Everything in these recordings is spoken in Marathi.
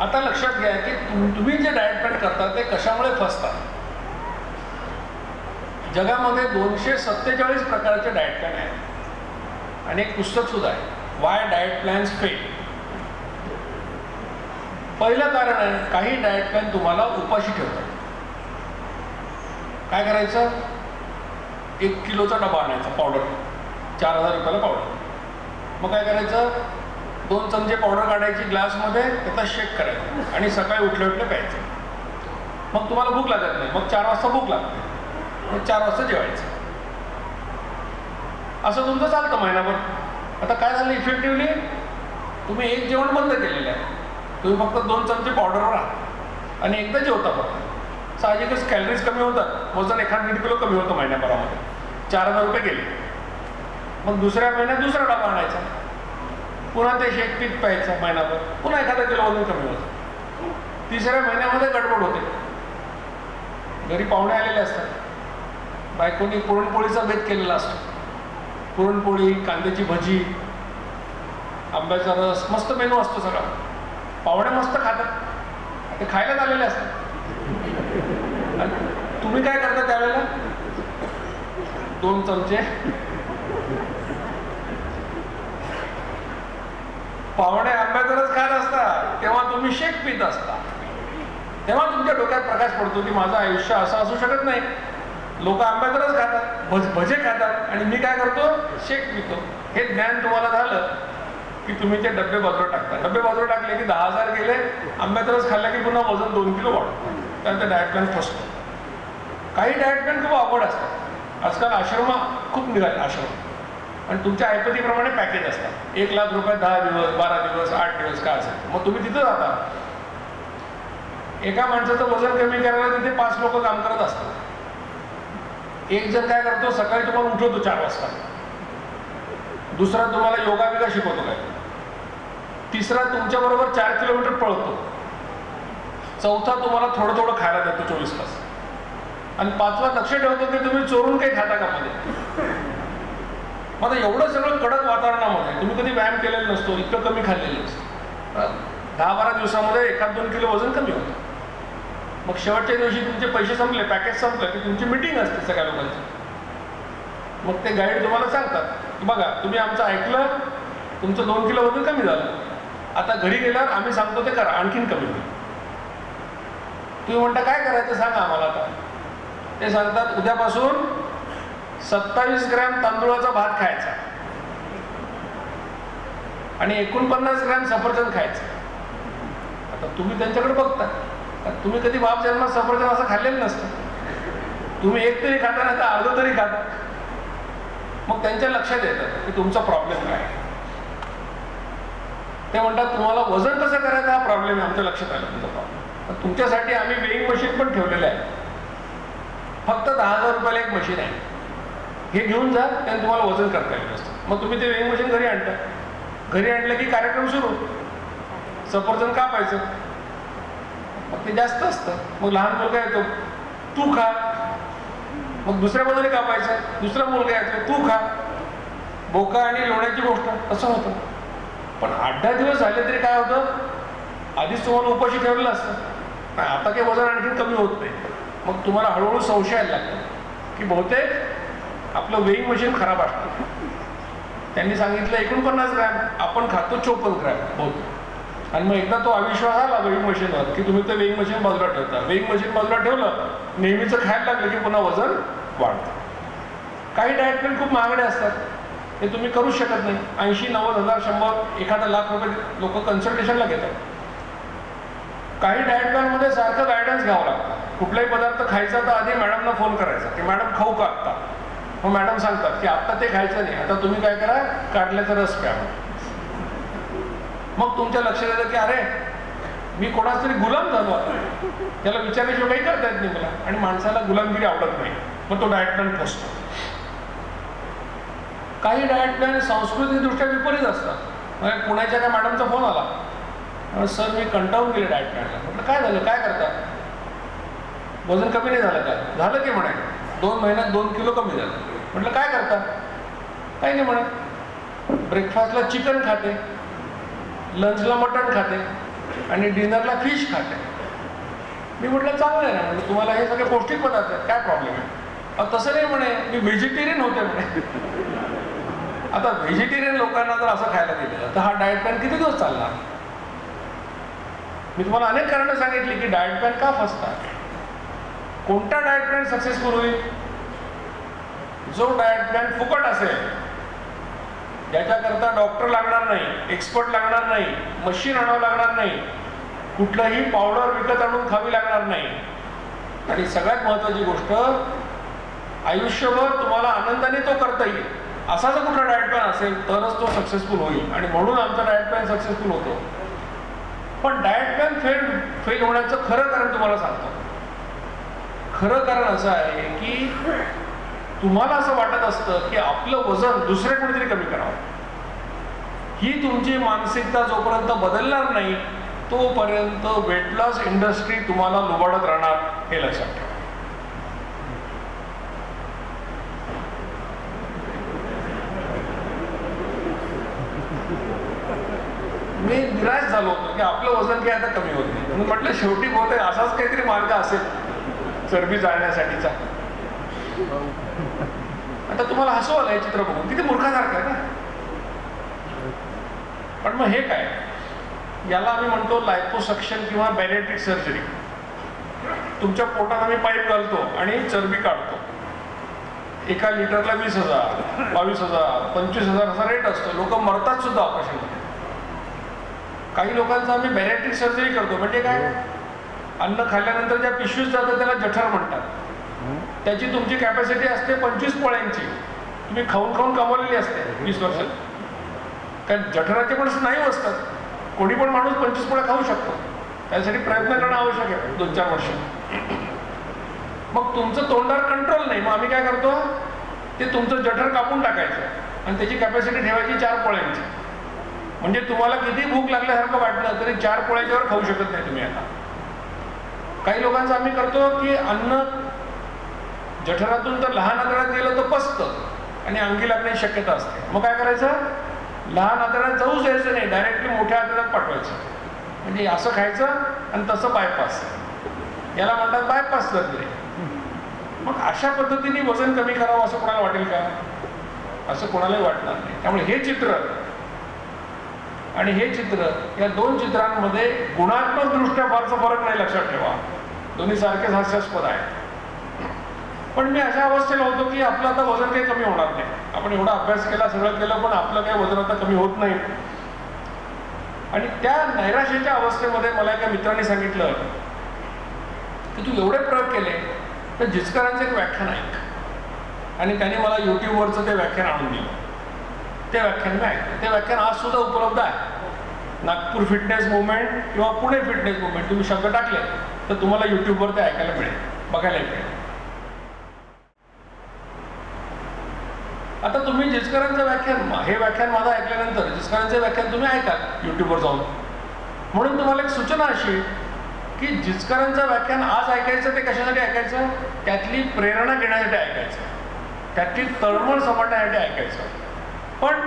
आता लक्षात घ्या की तुम्ही जे डाएट प्लॅन करता ते कशामुळे फसतात? जगामध्ये दोनशे सत्तेचाळीस प्रकारचे डाएट प्लॅन आहेत. आणि एक पुस्तक सुद्धा आहे वाय डाएट प्लॅन्स फेल पहिलं कारण आहे काही डाएट प्लॅन तुम्हाला उपाशी ठेवतात. काय करायचं? एक किलोचा डबा आणायचा पावडर चार हजार रुपयाला पावडर मग काय करायचं? दोन चमचे पावडर काढायची ग्लासमध्ये त्याचा शेक करायचा. आणि सकाळी उठल्या उठल्या प्यायचं. मग तुम्हाला भूक लागत नाही. मग चार वाजता भूक लागते. मग चार वाजता जेवायचं. असं तुमचं चालतं महिनाभर. आता काय झालं इफेक्टिव्हली तुम्ही एक जेवण बंद केलेलं आहे. तुम्ही फक्त दोन चमचे पावडरवर आहात आणि एकदा जेवता फक्त. साहजिकच कॅलरीज कमी होतात. वजन एखाद दीड किलो कमी होतं महिन्याभरामध्ये. चार हजार रुपये गेले. मग दुसऱ्या महिन्यात दुसरा डबा आणायचा. पुन्हा ते शेक पीक प्यायचं महिनाभर. पुन्हा एखादा किलो वजन कमी होतं. तिसऱ्या महिन्यामध्ये गडबड होते. घरी पाहुणे आलेले असतात. बायकोनी पुरणपोळीचा भेद केलेला असतो. पुरणपोळी कांद्याची भजी आंब्याचा रस मस्त मेनू असतो सगळा. पाहुणे मस्त खातात. ते खायलाच आलेले असतात. आणि तुम्ही काय करता त्यावेळेला? दोन चमचे पाहुणे आंब्याचा खात असतात तेव्हा तुम्ही शेक पित असता. तेव्हा तुमच्या डोक्यात प्रकाश पडतो की माझं आयुष्य असं असू शकत नाही. लोक आंब्याचा खातात भज भजे खातात आणि मी काय करतो? शेक पितो. हे ज्ञान तुम्हाला झालं की तुम्ही ते डबे बाजूला टाकता. डबे बाजूला टाकले की दहा हजार गेले आंब्याचा खाल्ला की पुन्हा वजन दोन किलो वाढतो. त्यानंतर डायट प्लॅन फसतो काही डायट प्लॅन खूप अवघड असतात. आजकाल आश्रम खूप निघाले आश्रम. आणि तुमच्या ऐपतीप्रमाणे पॅकेज असतात. एक लाख रुपये दहा दिवस बारा दिवस आठ दिवस काय असेल. मग तुम्ही तिथं जाता. एका माणसाचं वजन कमी करायला तिथे पाच लोक काम करत असतात. एक जण काय करतो सकाळी तुम्हाला उठवतो चार वाजता. दुसरा तुम्हाला योगा बिगा शिकवतो काय? तिसरा तुमच्याबरोबर चार किलोमीटर पळतो. चौथा तुम्हाला थोडं थोडं खायला देतो चोवीस तास. आणि पाचवा लक्ष ठेवतो की तुम्ही चोरून काही खाता का मध्ये मग आता एवढं सगळं कडक वातावरणामध्ये तुम्ही कधी व्यायाम केलेला नसतो इतकं कमी खाल्लेलं नसतं. दहा बारा दिवसामध्ये एखाद दोन किलो वजन कमी होतं. मग शेवटच्या दिवशी तुमचे पैसे संपले पॅकेज संपलं की तुमची मिटिंग असते सगळ्या लोकांची. मग ते गाईड तुम्हाला सांगतात की बघा तुम्ही आमचं ऐकलं तुमचं दोन किलो वजन कमी झालं. आता घरी गेल्यावर आम्ही सांगतो ते करा आणखीन कमी होईल. तुम्ही म्हणता काय करायचं सांगा आम्हाला आता? ते सांगतात उद्यापासून सत्तावीस ग्रॅम तांदूळाचा भात खायचा. आणि एकोणपन्नास ग्रॅम सफरचंद खायचं. आता तुम्ही त्यांच्याकडे बघता. तुम्ही कधी बाप जन्मात सफरचंद असं खाल्लेलं नसतं. तुम्ही एक तरी खाता नाही तर अर्ध तरी खाता. मग त्यांच्या लक्षात येतं की तुमचा प्रॉब्लेम काय ते म्हणतात तुम्हाला वजन कसं करायचं? हा प्रॉब्लेम आहे. आमच्या लक्षात आला तुमचा प्रॉब्लेम तुमच्यासाठी आम्ही वेईंग मशीन पण ठेवलेलं आहे. फक्त दहा हजार रुपयाला एक मशीन आहे. हे घेऊन जा त्याने तुम्हाला वजन करता येईल असतं मग तुम्ही ते वेईंग मशीन घरी आणता. घरी आणलं की कार्यक्रम सुरू. सफरचंद कापायचं. मग ते जास्त असतं. मग लहान मुलगा येतो. तू खा. मग दुसऱ्या बाजूने कापायचं. दुसरा मुलगा येतो तू खा. बोका आणि लोण्याची गोष्ट. असं होतं. पण आठ दहा दिवस झाले तरी काय होतं? आधीच तुम्हाला उपाशी ठेवलेलं असतं. नाही आता काही वजन आणखी कमी होत नाही. मग तुम्हाला हळूहळू संशय यायला की बहुतेक आपलं वेईंग मशीन खराब असतं. त्यांनी सांगितलं एकोणपन्नास ग्रॅम आपण खातो चोपन्न ग्रॅम बहुत आणि मग एकदा तो अविश्वास आला वेईंग मशीनवर की तुम्ही ते वेईंग मशीन बाजूला ठेवता. वेईंग मशीन बाजूला ठेवलं नेहमीचं खायला लागलं की पुन्हा वजन वाढतं. काही डाएट प्लॅन खूप महागडे असतात. ते तुम्ही करूच शकत नाही. ऐंशी नव्वद हजार शंभर एखादा लाख रुपये लोक कन्सल्टेशनला घेतात. काही डाएट प्लॅनमध्ये सारखं गायडन्स घ्यावं लागतं. कुठलाही पदार्थ खायचा तर आधी मॅडमना फोन करायचा की मॅडम खाऊ का आत्ता? मग मॅडम सांगतात की आत्ता ते खायचं नाही आता तुम्ही काय करा काढल्याचा रस प्या मग तुमच्या लक्षात येतं की अरे मी कोणाच तरी गुलाम झालो आता. त्याला विचारल्याशिवाय काही करता येत नाही मला. आणि माणसाला गुलामगिरी आवडत नाही. मग तो डायट प्लॅन फसतो काही डायट प्लॅन सांस्कृतिकदृष्ट्या विपरीत असतात. म्हणजे पुण्याच्या त्या मॅडमचा फोन आला. सर मी कंटाळून गेले डायट प्लॅनला म्हटलं काय झालं? काय करता? वजन कमी नाही झालं का? झालं की म्हणे. दोन महिन्यात दोन किलो कमी झालं. म्हटलं काय करता? काही नाही म्हणे ब्रेकफास्टला चिकन खाते लंचला मटण खाते आणि डिनरला फिश खाते. मी म्हटलं चांगलं आहे ना म्हणजे तुम्हाला हे सगळे पौष्टिक पदार्थ आहेत काय प्रॉब्लेम आहे? तसं नाही म्हणे मी व्हेजिटेरियन होते म्हणे. आता व्हेजिटेरियन लोकांना जर असं खायला दिलं तर हा डाएट प्लॅन किती दिवस चालला? मी तुम्हाला अनेक कारणं सांगितली की डाएट प्लॅन का फसतात? कोणता डाएट प्लॅन सक्सेसफुल होईल? जो डायट प्लॅन फुकट असेल ज्याच्याकरता डॉक्टर लागणार नाही एक्सपर्ट लागणार नाही मशीन आणावं लागणार नाही कुठलंही पावडर विकत आणून खावी लागणार नाही. आणि सगळ्यात महत्त्वाची गोष्ट आयुष्यभर तुम्हाला आनंदाने तो करता येईल. असा जर कुठला डायट प्लॅन असेल तरच तो सक्सेसफुल होईल. आणि म्हणून आमचा डायट प्लॅन सक्सेसफुल होतो. पण डाएट प्लॅन फेल फेल होण्याचं खरं कारण तुम्हाला सांगतो. खरं कारण असं आहे की तुम्हाला असं वाटत असतं की आपलं वजन दुसरे कोणीतरी कमी करावं? ही तुमची मानसिकता जोपर्यंत बदलणार नाही तोपर्यंत वेट लॉस इंडस्ट्री तुम्हाला लुबाडत राहणार हे लक्षात ठेवा. मी निराश झालो होतो की आपलं वजन काही आता कमी होत नाही. म्हटलं शेवटी बहुतेक असाच काहीतरी मार्ग असेल चरबी जाळण्यासाठीचा. आता तुम्हाला हसू आलं हे चित्र बघून किती मूर्खासारखं आहे ना? पण मग हे काय? याला आम्ही म्हणतो लायपोसक्शन किंवा बॅरेट्रिक सर्जरी तुमच्या पोटात आम्ही पाईप घालतो आणि चरबी काढतो. एका लिटरला वीस हजार बावीस हजार पंचवीस हजार असा रेट असतो. लोक मरतात सुद्धा ऑपरेशनमध्ये काही लोकांचं आम्ही बॅरेट्रिक सर्जरी करतो. म्हणजे काय? अन्न खाल्ल्यानंतर ज्या पिशवीस जातं त्याला जठर म्हणतात. त्याची तुमची कॅपॅसिटी असते पंचवीस पोळ्यांची. तुम्ही खाऊन खाऊन कमवलेली असते वीस वर्ष. कारण जठराचे पण स्नायू असतात कोणी पण माणूस पंचवीस पोळ्या खाऊ शकतो. त्यासाठी प्रयत्न करणं आवश्यक आहे. दोन चार वर्ष. मग तुमचं तोंडावर कंट्रोल नाही. मग आम्ही काय करतो? ते तुमचं जठर कापून टाकायचं. आणि त्याची कॅपॅसिटी ठेवायची चार पोळ्यांची. म्हणजे तुम्हाला किती भूक लागल्यासारखं वाटलं तरी चार पोळ्याच्यावर खाऊ शकत नाही तुम्ही आता. काही लोकांचं आम्ही करतो की अन्न जठरातून तर लहान आतड्यात गेलं तर पचतं. आणि अंगी लागण्याची शक्यता असते. मग काय करायचं? लहान आतड्यात जाऊच द्यायचं नाही. डायरेक्टली मोठ्या आतड्यात पाठवायचं. म्हणजे असं खायचं आणि तसं बायपास याला म्हणतात बायपास सर्जरी मग अशा पद्धतीने वजन कमी करावं असं कोणाला वाटेल का? असं कोणालाही वाटणार नाही. त्यामुळे हे चित्र आणि हे चित्र या दोन चित्रांमध्ये गुणात्मक दृष्ट्या फारसा फरक नाही लक्षात ठेवा. दोन्ही सारखेच हास्यास्पद आहे पण मी अशा अवस्थेला होतो की आपलं आता वजन काही कमी होणार नाही. आपण एवढा अभ्यास केला सगळं केलं पण आपलं काही वजन आता कमी होत नाही. आणि त्या नैराश्याच्या अवस्थेमध्ये मला एका मित्राने सांगितलं की तू एवढे प्रयोग केले तर जिचकरांचं एक व्याख्यान ऐक. आणि त्याने मला युट्यूबवरचं ते व्याख्यान आणून दिलं. ते व्याख्यान मी ऐकलं. ते व्याख्यान आज सुद्धा उपलब्ध आहे. नागपूर फिटनेस मुवमेंट किंवा पुणे फिटनेस मुवमेंट तुम्ही शब्द टाकले तर तुम्हाला युट्यूबवर ते ऐकायला मिळेल. बघायला मिळेल. आता तुम्ही जिचकरांचं व्याख्यान हे व्याख्यान माझं ऐकल्यानंतर जिचकरांचं व्याख्यान तुम्ही ऐका युट्यूबवर जाऊन. म्हणून तुम्हाला एक सूचना अशी की जिचकरांचं व्याख्यान आज ऐकायचं ते कशासाठी ऐकायचं? त्यातली प्रेरणा घेण्यासाठी ऐकायचं. त्यातली तळमळ समजण्यासाठी ऐकायचं. पण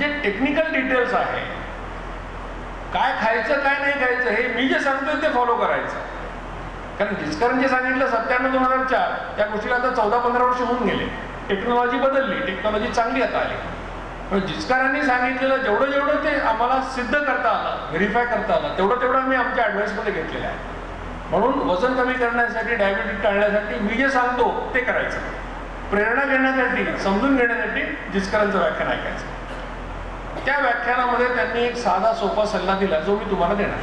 जे टेक्निकल डिटेल्स आहे काय खायचं काय नाही खायचं हे मी जे सांगतोय ते फॉलो करायचं. कारण जिचकरांनी सांगितलं सत्त्याण्णव दोन हजार चार त्या गोष्टीला आता चौदा पंधरा वर्ष होऊन गेले. टेक्नॉलॉजी बदलली टेक्नॉलॉजी चांगली आता आली. पण जिचकारांनी सांगितलेलं जेवढं जेवढं ते आम्हाला सिद्ध करता आलं व्हेरीफाय करता आलं तेवढं तेवढं आम्ही आमच्या ॲडवाईसमध्ये घेतलेलं आहे. म्हणून वजन कमी करण्यासाठी डायबिटीज टाळण्यासाठी मी जे सांगतो ते करायचं. प्रेरणा घेण्यासाठी समजून घेण्यासाठी जिचकरांचं व्याख्यान ऐकायचं. त्या व्याख्यानामध्ये त्यांनी एक साधा सोपा सल्ला दिला जो मी तुम्हाला देणार.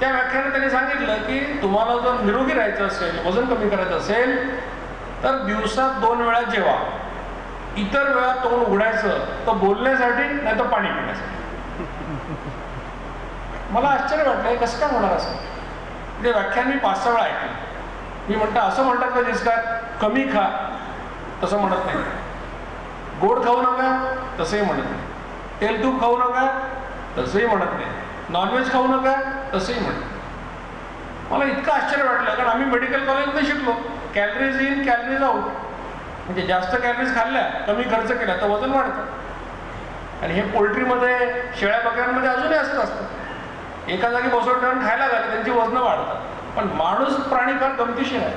त्या व्याख्यानात त्यांनी सांगितलं की तुम्हाला जर निरोगी राहायचं असेल वजन कमी करायचं असेल तर दिवसात दोन वेळा जेवा. इतर वेळा तोंड उघडायचं तर बोलण्यासाठी नाही तर पाणी पिण्यासाठी. मला आश्चर्य वाटलं कसं काय होणार असं? म्हणजे व्याख्यान मी पाच सहा वेळा ऐकलं. मी म्हणतो असं म्हणतात का दिसतात कमी खा तसं म्हणत नाही. गोड खाऊ नका तसंही म्हणत नाही. तेल तूप खाऊ नका तसंही म्हणत नाही. नॉनव्हेज खाऊ नका तसंही म्हणत नाही. मला इतकं आश्चर्य वाटलं कारण आम्ही मेडिकल कॉलेजमध्ये शिकलो. कॅलरीज इन कॅलरीज आउट म्हणजे जास्त कॅलरीज खाल्ल्या कमी खर्च केला तर वजन वाढतं. आणि हे पोल्ट्रीमध्ये शेळ्या बकऱ्यांमध्ये अजूनही असत असतं. एका जागी बसवून ठेवून खायला लागले त्यांची वजनं वाढतात. पण माणूस प्राणी फार गमतीशीर आहे.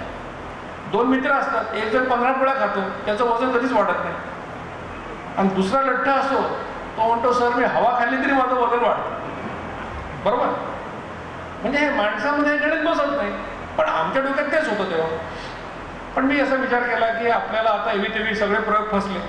दोन मित्र असतात एक जण पंधरा पोळ्या खातो त्याचं वजन कधीच वाढत नाही. आणि दुसरा लठ्ठ असतो तो म्हणतो सर मी हवा खाल्ली तरी माझं वजन वाढतं. बरोबर? म्हणजे हे माणसामध्ये गणित बसत नाही. पण आमच्या डोक्यात तेच होतं तेव्हा. पण मी असा विचार केला की आपल्याला आता एवी तेवी सगळे प्रयोग फसले.